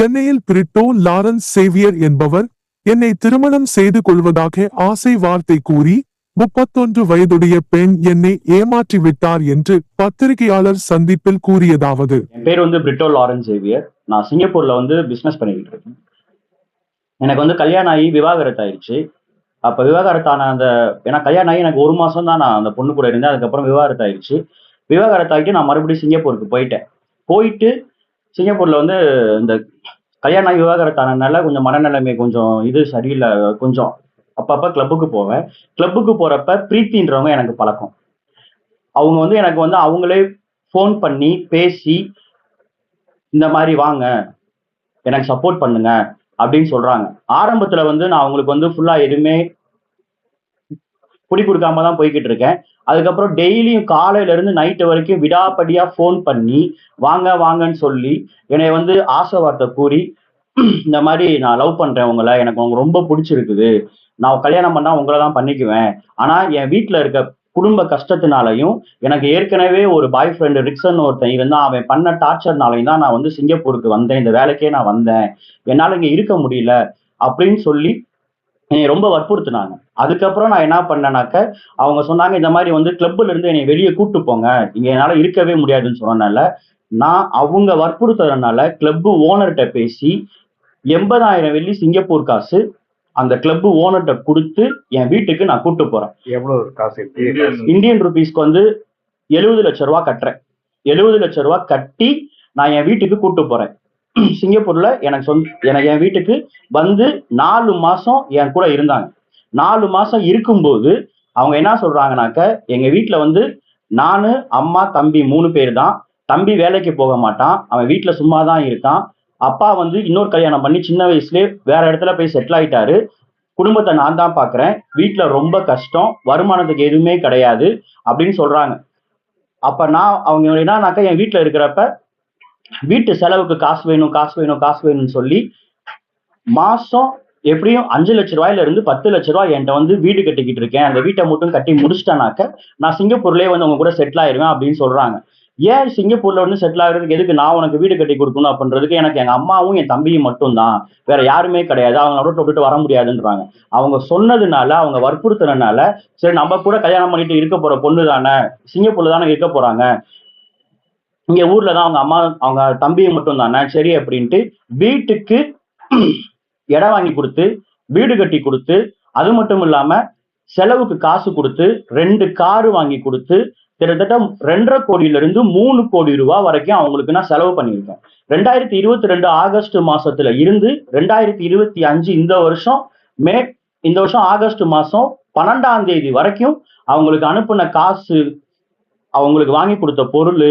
சென்னையில் Britto Lawrence Xavier என்பவர் என்னை திருமணம் செய்து கொள்வதாக ஆசை வார்த்தை கூறி முப்பத்தொன்று வயதுடைய பெண் என்னை ஏமாற்றி விட்டார் என்று பத்திரிகையாளர் சந்திப்பில் கூறியதாவது. என் பேர் வந்து பிரிட்டோ லாரன்ஸ் சேவியர். நான் சிங்கப்பூர்ல வந்து பிசினஸ் பண்ணிக்கிட்டு இருக்கேன். எனக்கு வந்து கல்யாணம் ஆகி விவாகரத்து ஆயிடுச்சு. அப்ப விவாகரத்தான அந்த ஏன்னா கல்யாணம் ஆகி எனக்கு ஒரு மாசம் தான் நான் அந்த பொண்ணு கூட இருந்தேன். அதுக்கப்புறம் விவாகரத்து ஆயிடுச்சு. விவாகரத்து ஆகிட்டு நான் மறுபடியும் சிங்கப்பூருக்கு போயிட்டேன். போயிட்டு சிங்கப்பூர்ல வந்து இந்த கல்யாணம் ஆகி விவாகரத்தானதுனால கொஞ்சம் மனநிலைமை கொஞ்சம் இது சரியில்லை கொஞ்சம் அப்பப்ப கிளப்புக்கு போவேன். கிளப்புக்கு போறப்ப பிரீத்தின்றவங்க எனக்கு பழக்கம். அவங்க வந்து எனக்கு வந்து அவங்களே ஃபோன் பண்ணி பேசி இந்த மாதிரி வாங்க எனக்கு சப்போர்ட் பண்ணுங்க அப்படின்னு சொல்றாங்க. ஆரம்பத்துல வந்து நான் அவங்களுக்கு வந்து ஃபுல்லா எதுவுமே குடி கொடுக்காம தான் போய்கிட்டு இருக்கேன் அதுக்கப்புறம் டெய்லியும் காலையில இருந்து நைட்டு வரைக்கும் விடாப்படியா ஃபோன் பண்ணி வாங்க வாங்கன்னு சொல்லி என்னை வந்து ஆசை வார்த்தை கூறி இந்த மாதிரி நான் லவ் பண்றேன் உங்களை. எனக்கு உங்க ரொம்ப பிடிச்சிருக்குது. நான் கல்யாணம் பண்ணா உங்களை தான் பண்ணிக்குவேன். ஆனா என் வீட்டில் இருக்க குடும்ப கஷ்டத்தினாலையும் எனக்கு ஏற்கனவே ஒரு பாய் ஃப்ரெண்டு ரிக்ஸன் ஒருத்தன் இருந்தான் அவன் பண்ண டார்ச்சர்னாலையும் தான் நான் வந்து சிங்கப்பூருக்கு வந்தேன். இந்த வேலைக்கே நான் வந்தேன். என்னால் இங்கே இருக்க முடியல. அப்படின்னு சொல்லி என்னை ரொம்ப வற்புறுத்தினாங்க. அதுக்கப்புறம் நான் என்ன பண்ணேனாக்க அவங்க சொன்னாங்க இந்த மாதிரி வந்து கிளப்ல இருந்து என்னை வெளியே கூட்டு போங்க. இங்க என்னால இருக்கவே முடியாதுன்னு சொன்னனால நான் அவங்க வற்புறுத்துறதுனால கிளப் ஓனர்கிட்ட பேசி எண்பதாயிரம் வெள்ளி சிங்கப்பூர் காசு அந்த கிளப் ஓனர்கிட்ட கொடுத்து என் வீட்டுக்கு நான் கூட்டு போறேன். எவ்வளவு காசு இந்தியன் ருபீஸ்க்கு வந்து எழுபது லட்ச ரூபா கட்டுறேன். எழுபது லட்ச ரூபா கட்டி நான் என் வீட்டுக்கு கூட்டு போறேன். சிங்கப்பூர்ல எனக்கு சொந்த எனக்கு என் வீட்டுக்கு வந்து நாலு மாசம் என் கூட இருந்தாங்க. நாலு மாசம் இருக்கும்போது அவங்க என்ன சொல்றாங்கனாக்க எங்க வீட்டுல வந்து நானு அம்மா தம்பி மூணு பேர் தான். தம்பி வேலைக்கு போக மாட்டான். அவன் வீட்டுல சும்மா தான் இருக்கான். அப்பா வந்து இன்னொரு கல்யாணம் பண்ணி சின்ன வயசுலயே வேற இடத்துல போய் செட்டில் ஆயிட்டாரு. குடும்பத்தை நான் தான் பாக்குறேன். வீட்டுல ரொம்ப கஷ்டம். வருமானத்துக்கு எதுவுமே கிடையாது. அப்படின்னு சொல்றாங்க. அப்ப நான் அவங்க என்னன்னாக்கா என் வீட்டுல இருக்கிறப்ப வீட்டு செலவுக்கு காசு வேணும் காசு வேணும் காசு வேணும்னு சொல்லி மாசம் எப்படியும் அஞ்சு லட்ச ரூபாயில இருந்து பத்து லட்ச ரூபாய் என்கிட்ட வந்து வீடு கட்டிக்கிட்டு இருக்கேன். அந்த வீட்டை மட்டும் கட்டி முடிச்சிட்டேனாக்க நான் சிங்கப்பூர்லயே வந்து உங்க கூட செட்டில் ஆயிருவேன் அப்படின்னு சொல்றாங்க. ஏன் சிங்கப்பூர்ல வந்து செட்டில் ஆகுறதுக்கு எதுக்கு நான் உனக்கு வீடு கட்டி கொடுக்கணும் அப்படின்றதுக்கு எனக்கு எங்க அம்மாவும் என் தம்பியும் மட்டும்தான். வேற யாருமே கிடையாது. அவங்க விட்டு விட்டுட்டு வர முடியாதுன்றாங்க. அவங்க சொன்னதுனால அவங்க வற்புறுத்துறதுனால சரி நம்ம கூட கல்யாணம் பண்ணிட்டு இருக்க போற பொண்ணு தானே சிங்கப்பூர்ல தானே இருக்க போறாங்க. இங்க ஊர்ல தான் அவங்க அம்மா அவங்க தம்பியை மட்டும் தானே. சரி அப்படின்ட்டு வீட்டுக்கு இடம் வாங்கி கொடுத்து வீடு கட்டி கொடுத்து அது மட்டும் இல்லாம செலவுக்கு காசு கொடுத்து ரெண்டு காரு வாங்கி கொடுத்து கிட்டத்தட்ட ரெண்டரை கோடியில இருந்து மூணு கோடி ரூபாய் வரைக்கும் அவங்களுக்கு நான் செலவு பண்ணியிருக்கேன். ரெண்டாயிரத்தி இருபத்தி ரெண்டு ஆகஸ்ட் மாசத்துல இருந்து ரெண்டாயிரத்தி இருபத்தி அஞ்சு இந்த வருஷம் மே இந்த வருஷம் ஆகஸ்ட் மாசம் பன்னெண்டாம் தேதி வரைக்கும் அவங்களுக்கு அனுப்புன காசு அவங்களுக்கு வாங்கி கொடுத்த பொருள்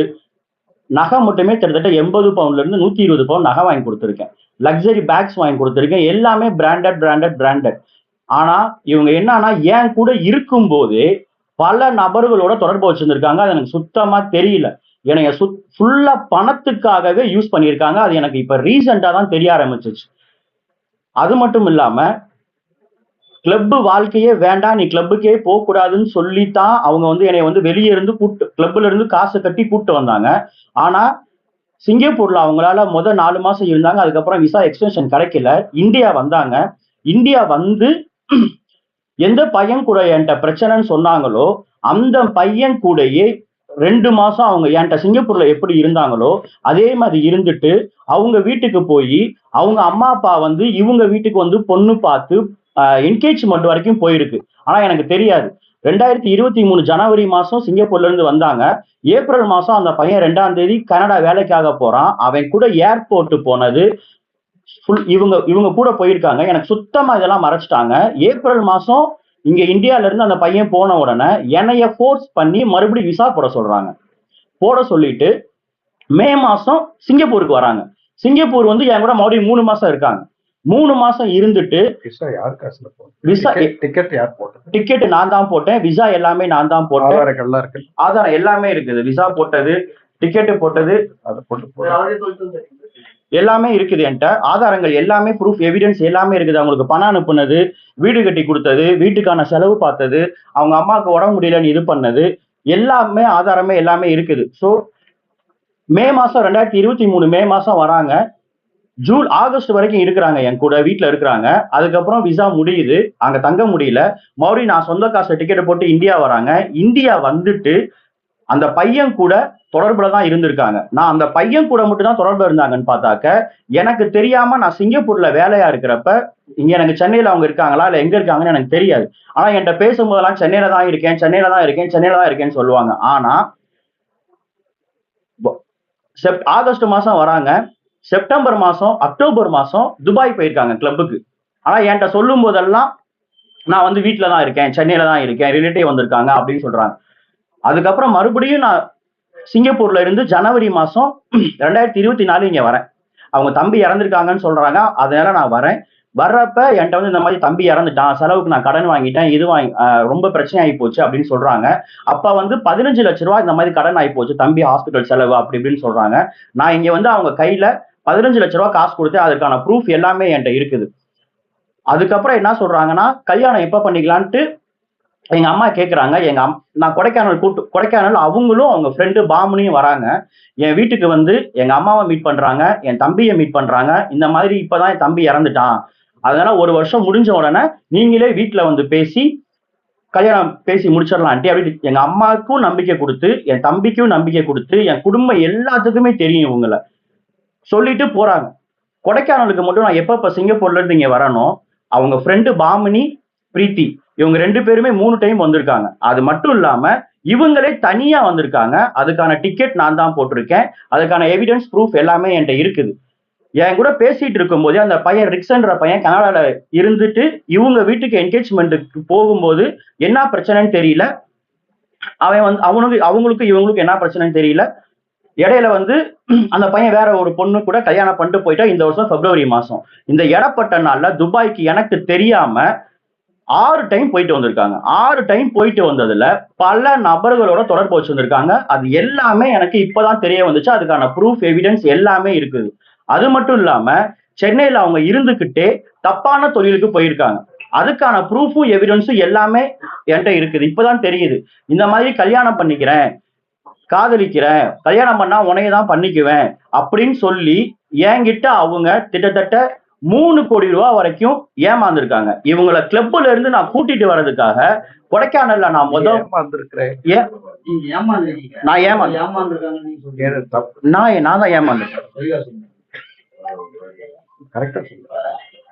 நகை மட்டுமே கிட்டத்தட்ட எண்பது பவுண்ட்ல இருந்து நூத்தி இருபது பவுண்ட் நகை வாங்கி கொடுத்துருக்கேன். லக்ஸரி பேக்ஸ் வாங்கி கொடுத்துருக்கேன். எல்லாமே பிராண்டட் பிராண்டட் பிராண்டட் ஆனா இவங்க என்னன்னா என் கூட இருக்கும்போது பல நபர்களோட தொடர்பு வச்சிருந்திருக்காங்க. அது எனக்கு சுத்தமா தெரியல. எனக்கு சுத் ஃபுல்லா பணத்துக்காகவே யூஸ் பண்ணியிருக்காங்க. அது எனக்கு இப்ப ரீசெண்டா தான் தெரிய ஆரம்பிச்சிச்சு. அது மட்டும் இல்லாம கிளப் வாழ்க்கையே வேண்டாம் நீ கிளப்புக்கே போக கூடாதுன்னு சொல்லித்தான் அவங்க வந்து என்னை வந்து வெளியே இருந்து கூட்டு கிளப்ல இருந்து காசு கட்டி கூப்பிட்டு வந்தாங்க. ஆனா சிங்கப்பூர்ல அவங்களால முதல் நாலு மாசம் இருந்தாங்க அதுக்கப்புறம் விசா எக்ஸ்டென்ஷன் கிடைக்கல. இந்தியா வந்தாங்க. இந்தியா வந்து எந்த பையன் கூட என்கிட்ட பிரச்சனைன்னு சொன்னாங்களோ அந்த பையன் கூடயே ரெண்டு மாசம் அவங்க என்கிட்ட சிங்கப்பூர்ல எப்படி இருந்தாங்களோ அதே மாதிரி இருந்துட்டு அவங்க வீட்டுக்கு போய் அவங்க அம்மா அப்பா வந்து இவங்க வீட்டுக்கு வந்து பொண்ணு பார்த்து என்கேஜ்மெண்ட் வரைக்கும் போயிருக்கு. ஆனா எனக்கு தெரியாது. ரெண்டாயிரத்தி இருபத்தி மூணு ஜனவரி மாசம் சிங்கப்பூர்ல இருந்து வந்தாங்க. ஏப்ரல் மாசம் அந்த பையன் ரெண்டாம் தேதி கனடா வேலைக்காக போறான். அவன் கூட ஏர்போர்ட் போனது ஃபுல் இவங்க இவங்க கூட போயிருக்காங்க. எனக்கு சுத்தமா இதெல்லாம் மறைச்சிட்டாங்க. ஏப்ரல் மாசம் இங்க இந்தியால இருந்து அந்த பையன் போன உடனே என்னைய ஃபோர்ஸ் பண்ணி மறுபடியும் விசா போட சொல்றாங்க. போட சொல்லிட்டு மே மாசம் சிங்கப்பூருக்கு வராங்க. சிங்கப்பூர் வந்து என் கூட மறுபடியும் மூணு மாசம் இருக்காங்க. மூணு மாசம் இருந்துட்டு விசா யார் காசுல விசா டிக்கெட் யார் போட்டது? டிக்கெட் நான் தான் போட்டேன். விசா எல்லாமே நான் தான் போட்டேன். ஆதாரங்கள்லாம் இருக்கு. ஆதாரம் எல்லாமே இருக்குது. விசா போட்டது டிக்கெட் போட்டது அதை போட்டு போடு. எல்லாமே இருக்குது என்கிட்ட. ஆதாரங்கள் எல்லாமே ப்ரூஃப் எவிடன்ஸ் எல்லாமே இருக்குது. அவங்களுக்கு பணம் அனுப்புனது வீடு கட்டி கொடுத்தது வீட்டுக்கான செலவு பார்த்தது அவங்க அம்மாவுக்கு உடம்பு முடியலன்னு இது பண்ணது. எல்லாமே ஆதாரமே எல்லாமே இருக்குது. ஸோ மே மாசம் ரெண்டாயிரத்தி இருபத்தி மூணு மே மாசம் வராங்க. ஜூன் ஆகஸ்ட் வரைக்கும் இருக்கிறாங்க என் கூட வீட்டில் இருக்கிறாங்க. அதுக்கப்புறம் விசா முடியுது. அங்கே தங்க முடியல. மறுபடியும் நான் சொந்த காசு டிக்கெட் போட்டு இந்தியா வராங்க. இந்தியா வந்துட்டு அந்த பையன் கூட தொடர்புல தான் இருந்திருக்காங்க. நான் அந்த பையன் கூட மட்டும் தான் தொடர்பு இருந்தாங்கன்னு பார்த்தாக்க எனக்கு தெரியாம நான் சிங்கப்பூர்ல வேலையா இருக்கிறப்ப இங்க எனக்கு சென்னையில அவங்க இருக்காங்களா? இல்ல எங்க இருக்காங்கன்னு எனக்கு தெரியாது. ஆனா என்கிட்ட பேசும்போதெல்லாம் சென்னையில தான் இருக்கேன் சென்னையில தான் இருக்கேன் சென்னையில தான் இருக்கேன்னு சொல்லுவாங்க. ஆனா செப் ஆகஸ்ட் மாசம் வராங்க. செப்டம்பர் மாதம் அக்டோபர் மாதம் துபாய் போயிருக்காங்க கிளப்புக்கு ஆனால் என்கிட்ட சொல்லும் போதெல்லாம் நான் வந்து வீட்டில் தான் இருக்கேன் சென்னையில் தான் இருக்கேன் ரிலேட்டிவ் வந்திருக்காங்க அப்படின்னு சொல்கிறாங்க அதுக்கப்புறம் மறுபடியும் நான் சிங்கப்பூர்ல இருந்து ஜனவரி மாதம் ரெண்டாயிரத்தி இருபத்தி நாலு இங்கே வரேன். அவங்க தம்பி இறந்துருக்காங்கன்னு சொல்கிறாங்க அதனால நான் வரேன். வர்றப்ப என்கிட்ட வந்து இந்த மாதிரி தம்பி இறந்துட்டான் செலவுக்கு நான் கடன் வாங்கிட்டேன் இது வாங்கி ரொம்ப பிரச்சனை ஆகி போச்சு அப்படின்னு சொல்றாங்க. அப்ப வந்து பதினஞ்சு லட்ச ரூபா இந்த மாதிரி கடன் ஆகி போச்சு தம்பி ஹாஸ்பிட்டல் செலவு அப்படி இப்படின்னு சொல்றாங்க. நான் இங்க வந்து அவங்க கையில பதினஞ்சு லட்ச ரூபா காசு கொடுத்து அதுக்கான ப்ரூஃப் எல்லாமே என்கிட்ட இருக்குது. அதுக்கப்புறம் என்ன சொல்றாங்கன்னா கல்யாணம் எப்ப பண்ணிக்கலான்ட்டு எங்க அம்மா கேட்குறாங்க எங்க அம் நான் கொடைக்கானல் கூட்டு கொடைக்கானல் அவங்களும் அவங்க ஃப்ரெண்டு பாமுனியும் வராங்க. என் வீட்டுக்கு வந்து எங்க அம்மாவை மீட் பண்றாங்க என் தம்பியை மீட் பண்றாங்க. இந்த மாதிரி இப்பதான் என் தம்பி இறந்துட்டான். அதனால ஒரு வருஷம் முடிஞ்ச உடனே நீங்களே வீட்டுல வந்து பேசி கல்யாணம் பேசி முடிச்சிடலான்ட்டு அப்படி எங்க அம்மாவுக்கும் நம்பிக்கை கொடுத்து என் தம்பிக்கும் நம்பிக்கை கொடுத்து என் குடும்பம் எல்லாத்துக்குமே தெரியும் இவங்களை. சொல்லிட்டு போறாங்க. கொடைக்கானலுக்கு மட்டும் நான் எப்பப்ப சிங்கப்பூர்ல இருந்து இங்க வரணும் அவங்க ஃப்ரெண்டு பாமினி பிரீத்தி இவங்க ரெண்டு பேருமே மூணு டைம் வந்திருக்காங்க. அது மட்டும் இல்லாம இவங்களே தனியா வந்திருக்காங்க. அதுக்கான டிக்கெட் நான் தான் போட்டிருக்கேன். அதுக்கான எவிடன்ஸ் ப்ரூஃப் எல்லாமே என்கிட்ட இருக்குது. என் கூட பேசிட்டு இருக்கும்போதே அந்த பையன் ரிக்ஸன்ற பையன் கனடால இருந்துட்டு இவங்க வீட்டுக்கு என்கேஜ்மெண்ட்டுக்கு போகும்போது என்ன பிரச்சனைன்னு தெரியல. அவன் வந்து அவனுக்கு அவங்களுக்கு இவங்களுக்கு என்ன பிரச்சனைன்னு தெரியல. இடையில வந்து அந்த பையன் வேற ஒரு பொண்ணு கூட கல்யாணம் பண்ணிட்டு போயிட்டா இந்த வருஷம் பிப்ரவரி மாசம். இந்த இடப்பட்ட நாள்ல துபாய்க்கு எனக்கு தெரியாம ஆறு டைம் போயிட்டு வந்திருக்காங்க. ஆறு டைம் போயிட்டு வந்ததுல பல நபர்களோட தொடர்பு வச்சிருந்திருக்காங்க. அது எல்லாமே எனக்கு இப்பதான் தெரிய வந்துச்சு. அதுக்கான ப்ரூஃப் எவிடன்ஸ் எல்லாமே இருக்குது. அது மட்டும் இல்லாம சென்னையில அவங்க இருந்துகிட்டே தப்பான தொழிலுக்கு போயிருக்காங்க. அதுக்கான ப்ரூஃபும் எவிடன்ஸும் எல்லாமே என்கிட்ட இருக்குது. இப்பதான் தெரியுது. இந்த மாதிரி கல்யாணம் பண்ணிக்கிறேன். காதலிக்கிறேன் கல்யாணம் பண்ணா உனைய தான் பண்ணிக்குவேன் அப்படின்னு சொல்லி என்கிட்ட அவங்க கிட்டத்தட்ட மூணு கோடி ரூபா வரைக்கும் ஏமாந்துருக்காங்க. இவங்கள கிளப்ல இருந்து நான் கூட்டிட்டு வர்றதுக்காக கொடைக்கானல்ல நான் முத நான் ஏமாந்து நான் நான் தான் ஏமாந்துருக்கேன்.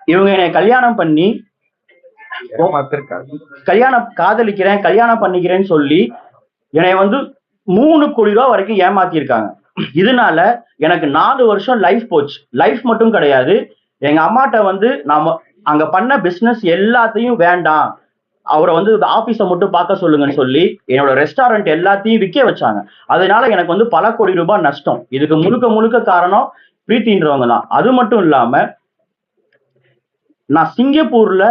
இவங்க என்னை கல்யாணம் பண்ணி கல்யாணம் காதலிக்கிறேன் கல்யாணம் பண்ணிக்கிறேன்னு சொல்லி என்னை வந்து மூணு கோடி ரூபா வரைக்கும் ஏமாத்திருக்காங்க இதனால எனக்கு நாலு வருஷம் லைஃப் போச்சு. லைஃப் மட்டும் கிடையாது. எங்க அம்மாட்ட வந்து நாம அங்க பண்ண பிசினஸ் எல்லாத்தையும் வேண்டாம். அவரை வந்து ஆபீஸை மட்டும் பார்க்க சொல்லுங்கன்னு சொல்லி என்னோட ரெஸ்டாரண்ட் எல்லாத்தையும் விற்க வச்சாங்க. அதனால எனக்கு வந்து பல கோடி ரூபாய் நஷ்டம். இதுக்கு முழுக்க முழுக்க காரணம் பிரீத்தின்றவங்க தான் அது மட்டும் இல்லாம நான் சிங்கப்பூர்ல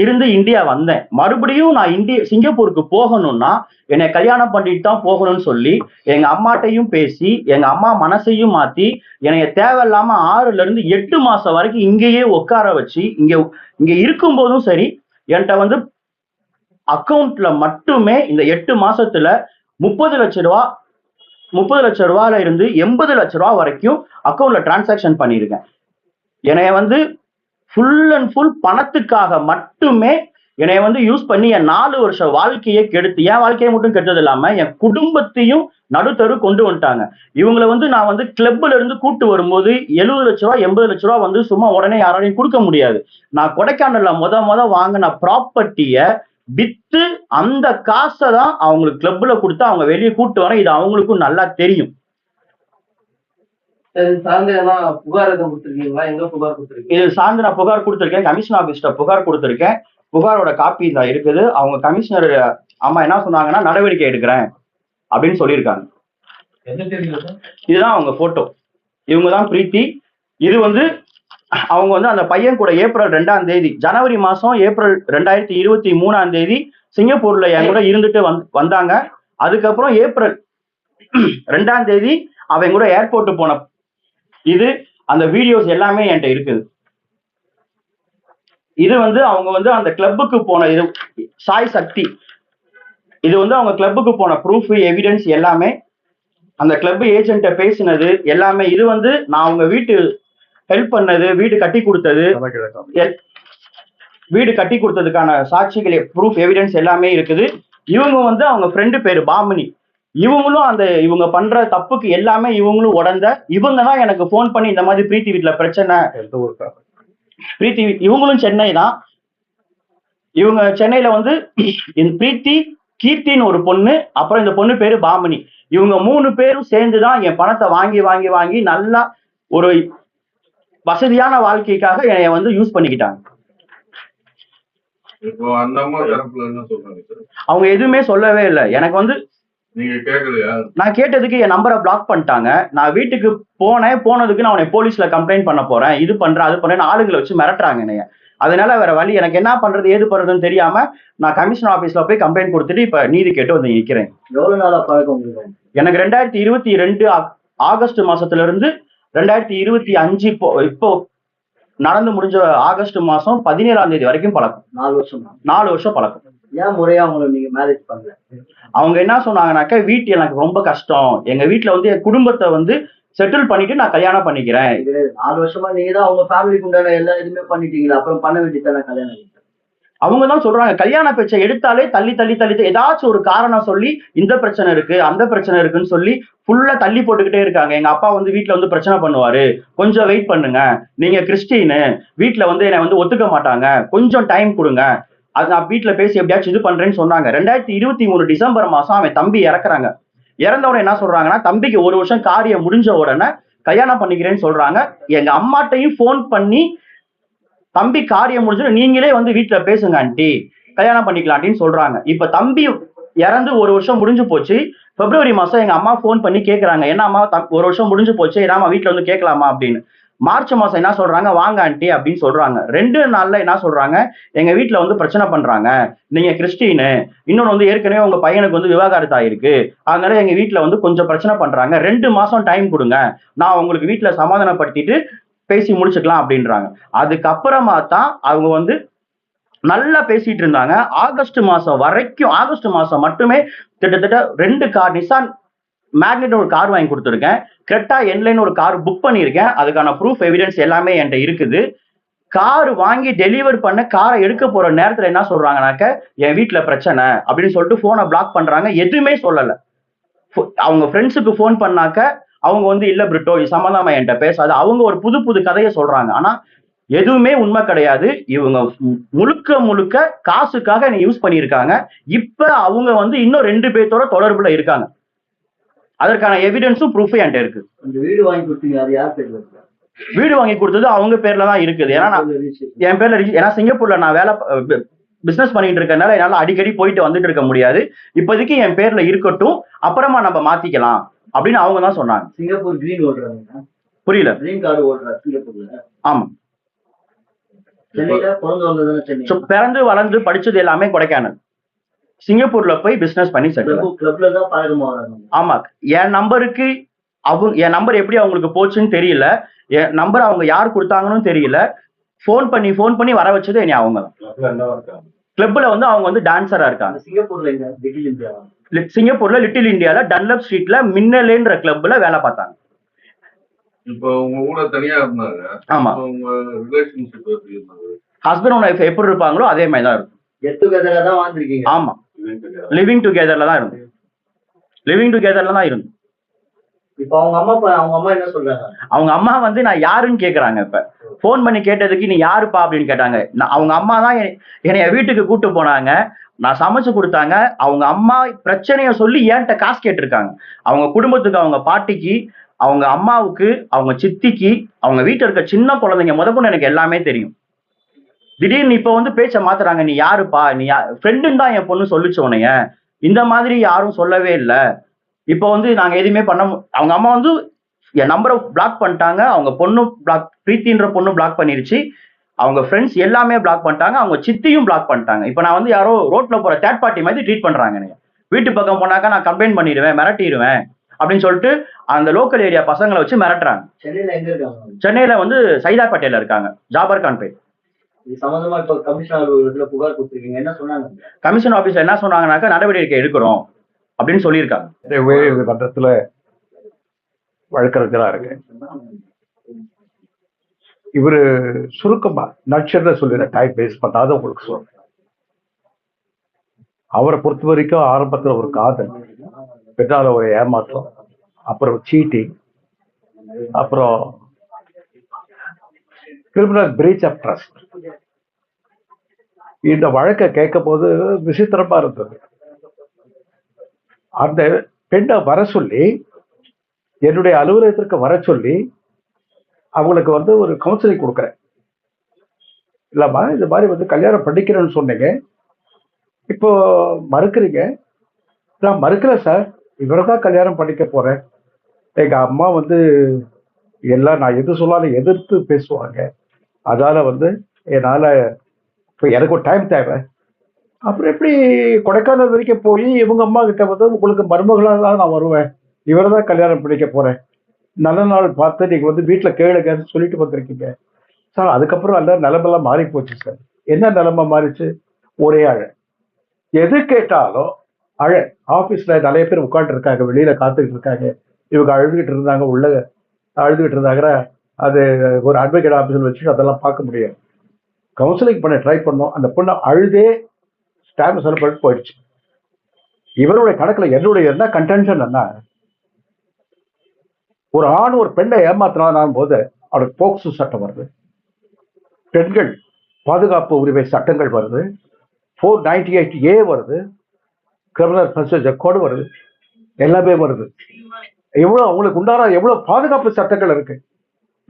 இருந்து இந்தியா வந்தேன். மறுபடியும் நான் இந்திய சிங்கப்பூருக்கு போகணும்னா என்னை கல்யாணம் பண்ணிட்டு தான் போகணும்னு சொல்லி எங்க அம்மாட்டையும் பேசி எங்க அம்மா மனசையும் மாத்தி என்னைய தேவையில்லாம ஆறுல இருந்து எட்டு மாசம் வரைக்கும் இங்கேயே உட்கார வச்சு இங்க இங்க இருக்கும்போதும் சரி என்கிட்ட வந்து அக்கௌண்ட்ல மட்டுமே இந்த எட்டு மாசத்துல முப்பது லட்ச ரூபா முப்பது லட்ச ரூபாயில இருந்து எண்பது லட்ச ரூபா வரைக்கும் அக்கௌண்ட்ல டிரான்சாக்ஷன் பண்ணியிருக்கேன். என்னைய வந்து ஃபுல் அண்ட் ஃபுல் பணத்துக்காக மட்டுமே என்னை வந்து யூஸ் பண்ணி என் நாலு வருஷம் வாழ்க்கையை கெடுத்து என் வாழ்க்கையை மட்டும் கெடுத்தது இல்லாம என் குடும்பத்தையும் நடுத்தரு கொண்டு வந்துட்டாங்க. இவங்கள வந்து நான் வந்து கிளப்ல இருந்து கூட்டு வரும்போது எழுபது லட்ச ரூபா எண்பது லட்ச ரூபா வந்து சும்மா உடனே யாராலையும் கொடுக்க முடியாது. நான் கொடைக்கானல்ல முத முத வாங்கின ப்ராப்பர்ட்டிய வித்து அந்த காசை தான் அவங்களுக்கு கிளப்ல கொடுத்து அவங்க வெளியே கூட்டு வரேன் இது அவங்களுக்கும் நல்லா தெரியும். ஏதாவது புகார் எதுவும் கொடுத்துருக்கீங்களா? எங்க புகார் கொடுத்துருக்கீங்க? இது புகார் கொடுத்துருக்கேன். கமிஷன் ஆபீஸ்ட புகார் கொடுத்துருக்கேன். புகாரோட காப்பி தான் இருக்குது. அவங்க கமிஷனர் அம்மா என்ன சொன்னாங்கன்னா நடவடிக்கை எடுக்கிறேன் அப்படின்னு சொல்லியிருக்காங்க. இதுதான் அவங்க போட்டோ இவங்க தான் பிரீத்தி. இது வந்து அவங்க வந்து அந்த பையன் கூட ஏப்ரல் ரெண்டாம் தேதி ஜனவரி மாசம் ஏப்ரல் ரெண்டாயிரத்தி இருபத்தி மூணாம் தேதி சிங்கப்பூர்ல என் கூட இருந்துட்டு வந் வந்தாங்க. அதுக்கப்புறம் ஏப்ரல் ரெண்டாம் தேதி அவன் கூட ஏர்போர்ட் போன இது அந்த வீடியோஸ் எல்லாமே என்கிட்ட இருக்குது. இது வந்து அவங்க வந்து அந்த கிளப்புக்கு போன இது சாய் சக்தி. இது வந்து அவங்க கிளப்புக்கு போன ப்ரூஃப் எவிடன்ஸ் எல்லாமே அந்த கிளப் ஏஜென்ட்ட பேசினது எல்லாமே. இது வந்து நான் அவங்க வீட்டு ஹெல்ப் பண்ணது வீடு கட்டி கொடுத்தது. எல்- வீடு கட்டி கொடுத்ததுக்கான சாட்சிகள் ப்ரூஃப் எவிடன்ஸ் எல்லாமே இருக்குது. இவங்க வந்து அவங்க ஃப்ரெண்டு பேரு பாமினி. இவங்களும் அந்த இவங்க பண்ற தப்புக்கு எல்லாமே இவங்களும் உடந்த இவங்க தான் எனக்கு ஃபோன் பண்ணி இந்த மாதிரி பிரீத்தி வீட்ல பிரச்சனை. பிரீத்தி இவங்களும் சென்னை தான். இவங்க சென்னையில வந்து இந்த பிரீத்தி கீர்த்தின்னு ஒரு பொண்ணு அப்புறம் இந்த பொண்ணு பேரு பாமினி. இவங்க மூணு பேரும் சேர்ந்து தான் என் பணத்தை வாங்கி வாங்கி வாங்கி நல்லா ஒரு வசதியான வாழ்க்கைக்காக என்னை வந்து யூஸ் பண்ணிக்கிட்டாங்க. இப்போ அந்த அம்மா தரப்புல என்ன சொல்றாங்க சார்? அவங்க எதுவுமே சொல்லவே இல்லை. எனக்கு வந்து நான் கேட்டதுக்கு என் நம்பரை பிளாக் பண்ணிட்டாங்க. நான் வீட்டுக்கு போனேன். போனதுக்கு நான் உன்னை போலீஸ்ல கம்ப்ளைண்ட் பண்ண போறேன். இது பண்றேன் அது பண்றேன் ஆளுங்களை வச்சு மிரட்டுறாங்க என்னைய. அதனால வேற வழி எனக்கு என்ன பண்றது ஏது பண்றதுன்னு தெரியாம நான் கமிஷன் ஆபீஸ்ல போய் கம்ப்ளைண்ட் கொடுத்துட்டு இப்ப நீதி கேட்டு வந்து நிக்கிறேன். எவ்வளவு நாளா பழக்கம் எனக்கு ரெண்டாயிரத்தி இருபத்தி ரெண்டு ஆகஸ்ட் மாசத்துல இருந்து ரெண்டாயிரத்தி இருபத்தி அஞ்சு இப்போ இப்போ நடந்து முடிஞ்ச ஆகஸ்ட் மாசம் பதினேழாம் தேதி வரைக்கும் பழக்கம். நாலு வருஷம்? நாலு வருஷம் பழக்கம். ஏன் முறையா உங்களை நீங்க மேரேஜ் பண்ணல? அவங்க என்ன சொன்னாங்கனாக்கா வீட்டு எனக்கு ரொம்ப கஷ்டம். எங்க வீட்ல வந்து என் குடும்பத்தை வந்து செட்டில் பண்ணிட்டு நான் கல்யாணம் பண்ணிக்கிறேன். நாலு வருஷமா நீங்க தான் உங்க ஃபேமிலிக்கு உண்டான எல்லா இதுவுமே பண்ணிட்டீங்களா அப்புறம் பண்ண வேண்டியதானே கல்யாணம் அவங்க தான் சொல்றாங்க கல்யாண பேச்சை எடுத்தாலே தள்ளி தள்ளி தள்ளி ஏதாச்சும் ஒரு காரணம் சொல்லி இந்த பிரச்சனை இருக்கு அந்த பிரச்சனை இருக்குன்னு சொல்லி ஃபுல்லா தள்ளி போட்டுக்கிட்டே இருக்காங்க. எங்க அப்பா வந்து வீட்ல வந்து பிரச்சனை பண்ணுவாரு. கொஞ்சம் வெயிட் பண்ணுங்க. நீங்க கிறிஸ்டின்னு வீட்ல வந்து என்னை வந்து ஒத்துக்க மாட்டாங்க. கொஞ்சம் டைம் கொடுங்க. அது நான் வீட்ல பேசி எப்படியாச்சும் இது பண்றேன்னு சொன்னாங்க. ரெண்டாயிரத்தி இருபத்தி மூணு டிசம்பர் மாசம் அவன் தம்பி இறக்குறாங்க. இறந்த என்ன சொல்றாங்கன்னா தம்பிக்கு ஒரு வருஷம் காரியம் முடிஞ்ச உடனே கல்யாணம் பண்ணிக்கிறேன்னு சொல்றாங்க. எங்க அம்மாட்டையும் ஃபோன் பண்ணி தம்பி காரியம் முடிஞ்சு நீங்களே வந்து வீட்டில் பேசுங்க ஆண்டி கல்யாணம் பண்ணிக்கலாண்டின்னு சொல்றாங்க. இப்ப தம்பி இறந்து ஒரு வருஷம் முடிஞ்சு போச்சு. பிப்ரவரி மாசம் எங்க அம்மா ஃபோன் பண்ணி கேட்குறாங்க என்ன அம்மா ஒரு வருஷம் முடிஞ்சு போச்சு ஏன்னா வீட்ல வந்து கேட்கலாமா அப்படின்னு. மார்ச் மாசம் என்ன சொல்றாங்க? வாங்க ஆண்டி அப்படின்னு சொல்றாங்க. ரெண்டு நாள்ல என்ன சொல்றாங்க? எங்க வீட்டுல வந்து பிரச்சனை பண்றாங்க. நீங்க கிறிஸ்டினு இன்னொன்னு வந்து ஏற்கனவே உங்க பையனுக்கு வந்து விவாகரத்து ஆயிருக்கு அதனால எங்க வீட்டுல வந்து கொஞ்சம் பிரச்சனை பண்றாங்க. ரெண்டு மாசம் டைம் கொடுங்க. நான் உங்களுக்கு வீட்டுல சமாதானப்படுத்திட்டு பேசி முடிச்சுக்கலாம் அப்படின்றாங்க. அதுக்கப்புறமா தான் அவங்க வந்து நல்லா பேசிட்டு இருந்தாங்க. ஆகஸ்ட் மாசம் வரைக்கும் ஆகஸ்ட் மாசம் மட்டுமே கிட்டத்தட்ட ரெண்டு கார் நிசான் மேக்னெட் ஒரு கார் வாங்கி கொடுத்துருக்கேன். கிரெட்டா என்லைன் ஒரு கார் புக் பண்ணியிருக்கேன். அதுக்கான ப்ரூஃப் எவிடன்ஸ் எல்லாமே என்கிட்ட இருக்குது. கார் வாங்கி டெலிவர் பண்ண காரை எடுக்க போற நேரத்துல என்ன சொல்றாங்கனாக்க என் வீட்டுல பிரச்சனை அப்படின்னு சொல்லிட்டு போனை பிளாக் பண்றாங்க. எதுவுமே சொல்லல. அவங்க ஃப்ரெண்ட்ஸுக்கு ஃபோன் பண்ணாக்க அவங்க வந்து இல்ல பிரிட்டோ இது சம்மந்தமா என்கிட்ட பேசாது. அவங்க ஒரு புது புது கதையை சொல்றாங்க. ஆனா எதுவுமே உண்மை கிடையாது. இவங்க மு- முழுக்க முழுக்க காசுக்காக என்னை யூஸ் பண்ணியிருக்காங்க. இப்ப அவங்க வந்து இன்னும் ரெண்டு பேர்த்தோட தொடர்புல இருக்காங்க. அதற்கான எவிடன்ஸும் ப்ரூஃபும் என்கிட்ட இருக்கு. வீடு வாங்கி கொடுத்தீங்க அது யார் பேர்ல இருக்கு? வீடு வாங்கி கொடுத்தது அவங்க பேர்ல தான் இருக்குது. ஏன்னா நான் என் பேர்ல ஏன்னா சிங்கப்பூர்ல நான் வேலை பிசினஸ் பண்ணிட்டு இருக்கறனால என்னால அடிக்கடி போயிட்டு வந்துட்டு இருக்க முடியாது. இப்போதைக்கு என் பேர்ல இருக்கட்டும் அப்புறமா நம்ம மாத்திக்கலாம் அப்படின்னு அவங்க தான் சொன்னாங்க. சிங்கப்பூர் கிரீன் ஓடுறாங்க. புரியல. கிரீன் கார்டு ஓடுறாரு சிங்கப்பூர்ல. ஆமா. பிறந்து வளர்ந்து படிச்சது எல்லாமே கொடைக்கானல். சிங்கப்பூர்ல போய் பிசினஸ் பண்ணி செட்டில் ஆமா. என் நம்பருக்கு அவங்க என் நம்பர் எப்படி அவங்களுக்கு போச்சுன்னு தெரியல. என் நம்பர் அவங்க யார் கொடுத்தாங்கன்னு தெரியல. ஃபோன் பண்ணி ஃபோன் பண்ணி வர வச்சது என்னை அவங்க தான். கிளப்ல வந்து அவங்க வந்து டான்சரா இருக்காங்க. சிங்கப்பூர்ல எங்க லிட்டில் சிங்கப்பூர்ல இந்தியால டன்லப் ஸ்ட்ரீட்ல மின்னலேன்ற கிளப்ல வேலை பார்த்தாங்க. இப்போ உங்க கூட தனியா இருந்தாங்க. ஆமா. அப்போ உங்க ரிலேஷன்ஷிப் எப்படி இருந்தது? ஹஸ்பண்ட் ஒய்ஃப் எப்படி இருப்பாங்களோ அதே மாதிரி தான் இருக்கும் கெட் டுகெதரா தான் வாழ்ந்துருக்கீங்க. ஆமா. லிவிங் டுகெதர்ல தான் இருக்கும் லிவிங் டுகெதர்ல தான் இருக்கும் இப்போ அவங்க அம்மா அவங்க அம்மா என்ன சொல்றாங்க? அவங்க அம்மா வந்து நான் யாருன்னு கேக்குறாங்க இப்ப. ஃபோன் பண்ணி கேட்டதுக்கு நீ யாருப்பா அப்படின்னு கேட்டாங்க. நான் அவங்க அம்மா தான் என்னை- என்னைய வீட்டுக்கு கூட்டு போனாங்க. நான் சமைச்சு கொடுத்தாங்க. அவங்க அம்மா பிரச்சனைய சொல்லி என்கிட்ட காசு கேட்டிருக்காங்க. அவங்க குடும்பத்துக்கு அவங்க பாட்டிக்கு அவங்க அம்மாவுக்கு அவங்க சித்திக்கு அவங்க வீட்டுல இருக்க சின்ன குழந்தைங்க முத கொண்டு எனக்கு எல்லாமே தெரியும். திடீர்னு இப்ப வந்து பேச்ச மாத்துறாங்க. நீ யாருப்பா? நீ ஃப்ரெண்டுன்னு தான் என் பொண்ணு சொல்லிச்சு உன்னைய. இந்த மாதிரி யாரும் சொல்லவே இல்லை. இப்போ வந்து நாங்க எதுவுமே பண்ண அவங்க அம்மா வந்து என் நம்பரை பிளாக் பண்ணிட்டாங்க. அவங்க பொண்ணு பிளாக் பிரீத்தின்ற பொண்ணு பிளாக் பண்ணிருச்சு. அவங்க ஃப்ரெண்ட்ஸ் எல்லாமே பிளாக் பண்ணிட்டாங்க. அவங்க சித்தியும் பிளாக் பண்ணிட்டாங்க. இப்போ நான் வந்து யாரோ ரோட்ல போற தேர்ட் பார்ட்டி மாதிரி ட்ரீட் பண்றாங்க வீட்டு பக்கம் போனாக்கா நான் கம்ப்ளைண்ட் பண்ணிடுவேன் மிரட்டிடுவேன் அப்படின்னு சொல்லிட்டு அந்த லோக்கல் ஏரியா பசங்களை வச்சு மிரட்டுறாங்க. சென்னையில எங்க இருக்காங்க? சென்னையில வந்து சைதாப்பேட்டையில இருக்காங்க. ஜாபர் கான்பேட் இது சம்பந்தமா இப்ப கமிஷனர் அலுவலகத்துல புகார் கொடுத்துருக்கீங்க. என்ன சொன்னாங்க? கமிஷன் ஆபீஸ்ல என்ன சொன்னாங்கன்னாக்கா நடவடிக்கை எடுக்கிறோம் அப்படின்னு சொல்லியிருக்காங்க. உயர் மன்றத்துல வழக்கறிஞரா இருக்கு. இவரு சுருக்கமா நட்சத்திர சொல்லிடுற டைம் பேஸ் பண்ணாத உங்களுக்கு சொல்றேன். அவரை பொறுத்த வரைக்கும் ஆரம்பத்துல ஒரு காதல் பின்னால ஒரு ஏமாற்றம் அப்புறம் சீட்டிங் அப்புறம் கிரிமினல் பிரீச் ஆஃப் ட்ரஸ்ட் இந்த வழக்கை கேட்கும் போது விசித்திரமா இருந்தது. அந்த பெண்ணை வர சொல்லி என்னுடைய அலுவலகத்திற்கு வர சொல்லி அவங்களுக்கு வந்து ஒரு கவுன்சிலிங் கொடுக்குறேன். இல்லம்மா இது மாதிரி வந்து கல்யாணம் பண்ணிக்கிறேன்னு சொன்னீங்க. இப்போ மறுக்கிறீங்க. நான் மறுக்கல சார். இவரை தான் கல்யாணம் பண்ணிக்க போறேன். எங்க அம்மா வந்து எல்லாம் நான் எது சொன்னாலும் எதிர்த்து பேசுவாங்க. அதால வந்து என்னால இப்போ எனக்கு ஒரு டைம் தேவை. அப்புறம் எப்படி கொடைக்கானல் வரைக்கும் போய் இவங்க அம்மா கிட்ட வந்து உங்களுக்கு மருமகளாக தான் நான் வருவேன். இவரை தான் கல்யாணம் பண்ணிக்க போறேன். நல்ல நாள் பார்த்து நீங்க வந்து வீட்டில் கேளுங்கன்னு சொல்லிட்டு வந்திருக்கீங்க. சார் அதுக்கப்புறம் எல்லாம் நிலமெல்லாம் மாறி போச்சு சார் என்ன நிலைமை மாறிச்சு? ஒரே அழ. எது கேட்டாலும் அழ. ஆஃபீஸில் நிறைய பேர் உட்காந்துட்டு இருக்காங்க வெளியில காத்துக்கிட்டு இருக்காங்க. இவங்க அழுதுகிட்டு இருந்தாங்க உள்ள அழுதுகிட்டு இருந்தாங்கன்னா அது ஒரு அட்வொகேட் ஆஃபீஸில் வச்சு அதெல்லாம் பார்க்க முடியாது. கவுன்சிலிங் பண்ண ட்ரை பண்ணோம். அந்த பொண்ணு அழுதே ஸ்டாம்ப் செலப்பட்டு போயிடுச்சு. இவருடைய கணக்கில் என்னுடைய என்ன கன்டென்ஷன் என்ன ஒரு ஆண் ஒரு பெண்ணை ஏமாத்தினான் போது அவனுக்கு போக்சோ சட்டம் வருது. பெண்கள் பாதுகாப்பு உரிமை சட்டங்கள் வருது. ஃபோர் நைன்டி எயிட் ஏ வருது. கிரிமினல் ப்ரொசீஜர் கோடு வருது. எல்லாமே வருது. எவ்வளோ அவங்களுக்கு உண்டான எவ்வளோ பாதுகாப்பு சட்டங்கள் இருக்குது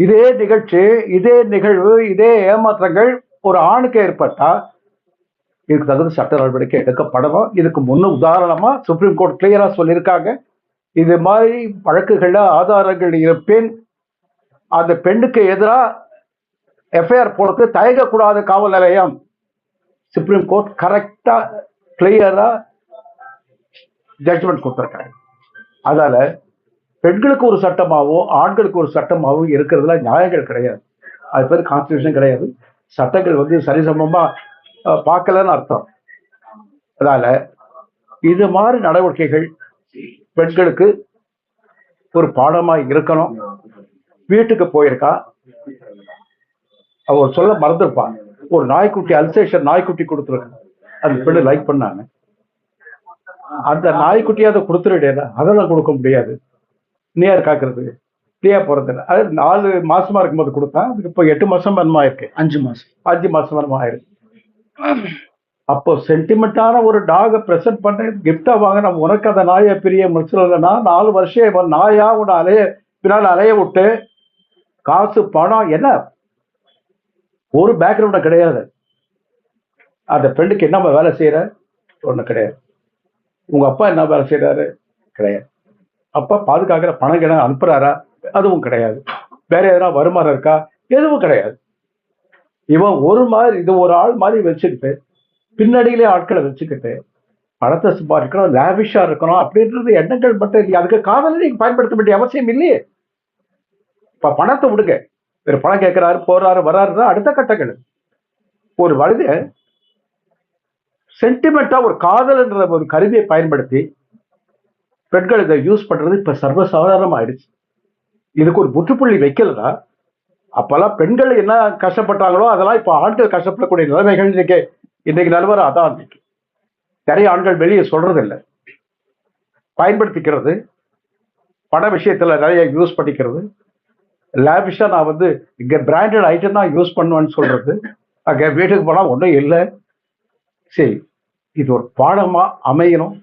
இதே நிகழ்ச்சி இதே நிகழ்வு இதே ஏமாற்றங்கள் ஒரு ஆணுக்கு ஏற்பட்டா இதுக்கு தகுந்த சட்ட நடவடிக்கை எடுக்கப்படணும். இதுக்கு முன்ன உதாரணமா சுப்ரீம் கோர்ட் கிளியரா சொல்லியிருக்காங்க. இது மாதிரி வழக்குகள்ல ஆதாரங்கள் இருப்பேன் அந்த பெண்ணுக்கு எதிராக எஃப்ஐஆர் போடுறது தயங்கக்கூடாத காவல் நிலையம். சுப்ரீம் கோர்ட் கரெக்டா கிளியரா ஜட்ஜ்மெண்ட் கொடுத்துருக்காங்க. அதால பெண்களுக்கு ஒரு சட்டமாவோ ஆண்களுக்கு ஒரு சட்டமாவோ இருக்கிறதுல நியாயங்கள் கிடையாது. அது பேர் கான்ஸ்டியூஷன் கிடையாது. சட்டங்கள் வந்து சரிசமமா பார்க்கலன்னு அர்த்தம். அதனால இது மாதிரி நடவடிக்கைகள் பெண்களுக்கு ஒரு பாடமா இருக்கணும். வீட்டுக்கு போயிருக்கா? அவர் சொல்ல மறந்துருப்பான் ஒரு நாய்க்குட்டி அல்சேஷன் நாய்க்குட்டி கொடுத்துருக்காங்க அந்த பெண்ணு லைக் பண்ணாங்க. அந்த நாய்க்குட்டியை அதை கொடுத்துருடா. அதெல்லாம் கொடுக்க முடியாது. நீயார் காக்குறது. நீயா போறது அது நாலு மாசமா இருக்கும்போது கொடுத்தா அதுக்கு இப்போ எட்டு மாசம் மரமா இருக்கு அஞ்சு மாசம். அஞ்சு மாசம் மரமா ஆயிருக்கு. அப்போ சென்டிமெண்டான ஒரு டாகை ப்ரெசென்ட் பண்ண கிஃப்டா வாங்கின உனக்கு அந்த நாயை பிரிய முடிச்சலன்னா நாலு வருஷம் இவன் நாயா உன்னை அலைய பின்னால் அலைய விட்டு காசு பணம் என்ன? ஒரு பேக்ரவுண்ட் கிடையாது. அந்த பெண்ணுக்கு என்ன வேலை செய்யற? ஒண்ணு கிடையாது. உங்க அப்பா என்ன வேலை செய்யறாரு கிடையாது. அப்பா பாதுகாக்கிற பணம் கிணம் அனுப்புறாரா? அதுவும் கிடையாது. வேற எதனா வருமானம் இருக்கா? எதுவும் கிடையாது. இவன் ஒரு மாதிரி இது ஒரு ஆள் மாதிரி வச்சுக்கிட்டு பின்னடியிலே ஆட்களை வச்சுக்கிட்டு பணத்தை சம்பாதிக்கணும் லேவிஷா இருக்கணும் அப்படின்றது எண்ணங்கள் மட்டும் இல்லையா. அதுக்கு காதலை நீங்க பயன்படுத்த வேண்டிய அவசியம் இல்லையே. இப்ப பணத்தை விடுங்க. ஒரு பணம் கேட்கிறாரு போறாரு வராருன்னா அடுத்த கட்டங்கள். ஒரு வயது சென்டிமெண்டா ஒரு காதல்ன்ற ஒரு கருவியை பயன்படுத்தி பெண்கள் இதை யூஸ் பண்றது இப்ப சர்வசாதாரணம் ஆயிடுச்சு இதுக்கு ஒரு முற்றுப்புள்ளி வைக்கலனா அப்பெல்லாம் பெண்கள் என்ன கஷ்டப்பட்டாங்களோ அதெல்லாம் இப்ப ஆண்கள் கஷ்டப்படக்கூடிய நிலைமைகள் இன்னைக்கு இன்னைக்கு நிலவரம் அதான் இன்னைக்கு நிறைய ஆண்கள் வெளியே சொல்றது இல்லை பயன்படுத்திக்கிறது. பண விஷயத்துல நிறைய யூஸ் பண்ணிக்கிறது. லேபிஷா நான் வந்து இங்க பிராண்டட் ஐட்டம் தான் யூஸ் பண்ணுவேன்னு சொல்றது. அங்க வீட்டுக்கு போனா ஒன்றும் இல்லை. சரி இது ஒரு பாடமா அமையணும்.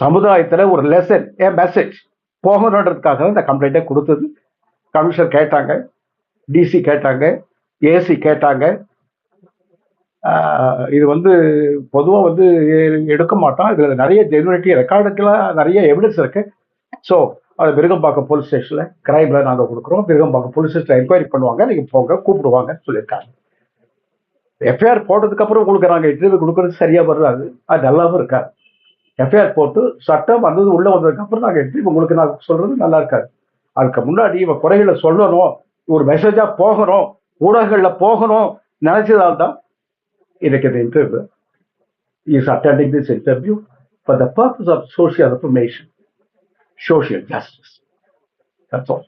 சமுதாயத்தில் ஒரு லெசன் ஏ மெசேஜ் போகணுன்றதுக்காக தான் இந்த கம்ப்ளைண்ட்டை கொடுத்தது. கமிஷனர் கேட்டாங்க டிசி கேட்டாங்க ஏசி கேட்டாங்க. இது வந்து பொதுவாக வந்து எடுக்க மாட்டோம். இதில் நிறைய ஜெனுவிட்டி ரெக்கார்டுக்கெல்லாம் நிறைய எவிடன்ஸ் இருக்கு. ஸோ அது மிருகம்பாக்கம் போலீஸ் ஸ்டேஷனில் கிரைம்ல நாங்கள் கொடுக்குறோம். மிருகம்பாக்கம் போலீஸ் ஸ்டேஷனில் என்கொயரி பண்ணுவாங்க. நீங்கள் போங்க கூப்பிடுவாங்கன்னு சொல்லியிருக்காங்க. எஃப்ஐஆர் போட்டதுக்கப்புறம் உங்களுக்கு நாங்கள் இன்டர்வியூ கொடுக்கறது வராது. அது நல்லாவும் இருக்காது. எஃப்ஐஆர் போட்டு சட்டம் வந்தது உள்ள வந்ததுக்கப்புறம் நாங்கள் நாங்க உங்களுக்கு நான் சொல்றது நல்லா இருக்காது. அதுக்கு முன்னாடி இவன் குறைகளை சொல்லணும் ஒரு மெசேஜா போகணும் ஊடகங்களில் போகணும் நினைச்சதால்தான் எனக்கு இந்த interview is attending this interview for the purpose of social information social justice That's all.